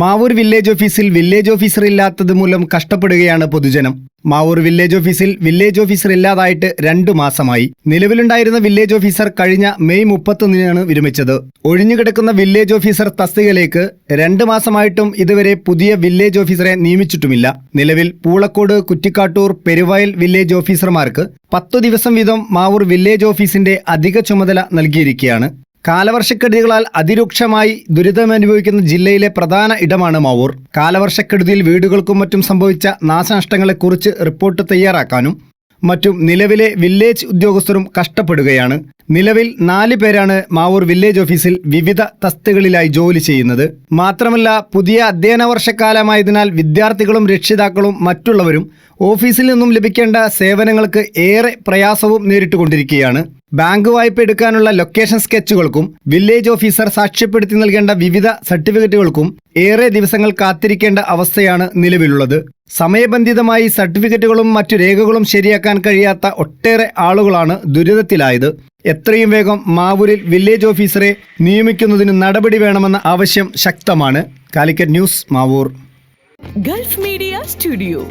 Mavoor village ഓഫീസിൽ village officer ഇല്ലാത്തത് മൂലം കഷ്ടപ്പെടുകയാണ് പൊതുജനം. മാവൂർ വില്ലേജ് ഓഫീസിൽ വില്ലേജ് ഓഫീസർ ഇല്ലാതായിട്ട് രണ്ടു മാസമായി. നിലവിലുണ്ടായിരുന്ന വില്ലേജ് ഓഫീസർ കഴിഞ്ഞ മെയ് മുപ്പത്തൊന്നിനാണ് വിരമിച്ചത്. ഒഴിഞ്ഞുകിടക്കുന്ന വില്ലേജ് ഓഫീസർ തസ്തികയിലേക്ക് രണ്ട് മാസമായിട്ടും ഇതുവരെ പുതിയ വില്ലേജ് ഓഫീസറെ നിയമിച്ചിട്ടുമില്ല. നിലവിൽ പൂളക്കോട് കുറ്റിക്കാട്ടൂർ പെരുവയൽ വില്ലേജ് ഓഫീസർമാർക്ക് പത്തു ദിവസം വീതം മാവൂർ വില്ലേജ് ഓഫീസിന്റെ അധിക ചുമതല നൽകിയിരിക്കുകയാണ്. കാലവർഷക്കെടുതികളാൽ അതിരൂക്ഷമായി ദുരിതമനുഭവിക്കുന്ന ജില്ലയിലെ പ്രധാന ഇടമാണ് മാവൂർ. കാലവർഷക്കെടുതിയിൽ വീടുകൾക്കും മറ്റും സംഭവിച്ച നാശനഷ്ടങ്ങളെക്കുറിച്ച് റിപ്പോർട്ട് തയ്യാറാക്കാനും മറ്റും നിലവിലെ വില്ലേജ് ഉദ്യോഗസ്ഥരും കഷ്ടപ്പെടുകയാണ്. നിലവിൽ നാല് പേരാണ് മാവൂർ വില്ലേജ് ഓഫീസിൽ വിവിധ തസ്തികളിലായി ജോലി ചെയ്യുന്നത്. മാത്രമല്ല പുതിയ അധ്യയന വർഷക്കാലമായതിനാൽ വിദ്യാർത്ഥികളും രക്ഷിതാക്കളും മറ്റുള്ളവരും ഓഫീസിൽ നിന്നും ലഭിക്കേണ്ട സേവനങ്ങൾക്ക് ഏറെ പ്രയാസവും നേരിട്ടുകൊണ്ടിരിക്കുകയാണ്. ബാങ്ക് വായ്പ എടുക്കാനുള്ള ലൊക്കേഷൻ സ്കെച്ചുകൾക്കും വില്ലേജ് ഓഫീസർ സാക്ഷ്യപ്പെടുത്തി നൽകേണ്ട വിവിധ സർട്ടിഫിക്കറ്റുകൾക്കും ഏറെ ദിവസങ്ങൾ കാത്തിരിക്കേണ്ട അവസ്ഥയാണ് നിലവിലുള്ളത്. സമയബന്ധിതമായി സർട്ടിഫിക്കറ്റുകളും മറ്റു രേഖകളും ശരിയാക്കാൻ കഴിയാത്ത ഒട്ടേറെ ആളുകളാണ് ദുരിതത്തിലായത്. എത്രയും വേഗം മാവൂരിൽ വില്ലേജ് ഓഫീസറെ നിയമിക്കുന്നതിന് നടപടി വേണമെന്ന ആവശ്യം ശക്തമാണ്. Calicut news Mavoor. Gulf media studio.